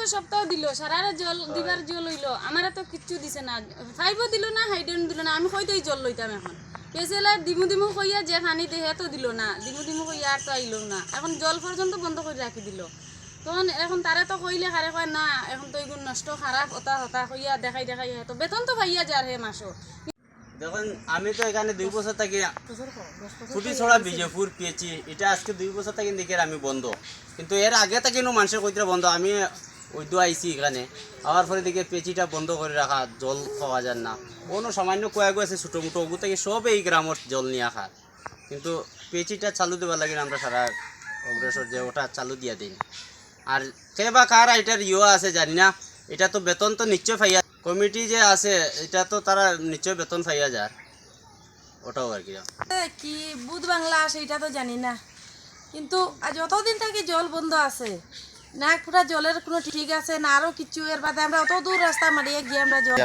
তো সপ্তাহ দিল সারারে জল দিবার জল হইল। আমারে তো কিচ্ছু দিছে না। ফাইভও দিল না হাইডেন দিল না আমি কইতেই জল লইতাম এখন। পেছেলা দিমু দিমু কইয়া যে পানি দেহে তো দিল না। দিমু দিমু কইয়া আর তো আইলো না। এখন জল পর্যন্ত বন্ধ করে রাখি দিল। তখন এখন তারে তো কইলে খারে কয় না এখন তো এগুলো নষ্ট খারাপ হতা হতা কইয়া দেখাই দেখাই তো বেতন তো পাইয়া যার হে মাসও দেখুন আমি তো এখানে দুই বছর থাকি ফুটি ছড়া পেয়েছি। এটা আজকে দুই বছর থাকি দেখে আমি বন্ধ। কিন্তু এর আগে থাকি মানুষের কইতে বন্ধ। আমি ওইদু আইসি এখানে। আবার পরে দেখে পেঁচিটা বন্ধ করে রাখা, জল খাওয়া যায় না। কোনো সামান্য কয়েক আছে ছোটো মোটো ওগু থেকে সব এই গ্রামত জল নিয়ে খার কিন্তু পেঁচিটা চালু দেবার লাগে আমরা সারা অগ্রসর যে ওটা চালু দিয়া দিন। আর কে বা কার এটার ইয়ে আছে জানি না, এটা তো বেতন তো নিশ্চয় পাইয়া কমিটি যে আছে, এটা তো তারা নিশ্চয় বেতন পাইয়া যার। ওটাও আর কি। বুধ বাংলা আছে, এটা তো জানি না। কিন্তু আজ অতদিন থেকে জল বন্ধ আছে। না পুরা জলের কোনো ঠিক আছে না আরও কিছু? এর বাদে আমরা অত দূর রাস্তা মারিয়ে গিয়ে আমরা জল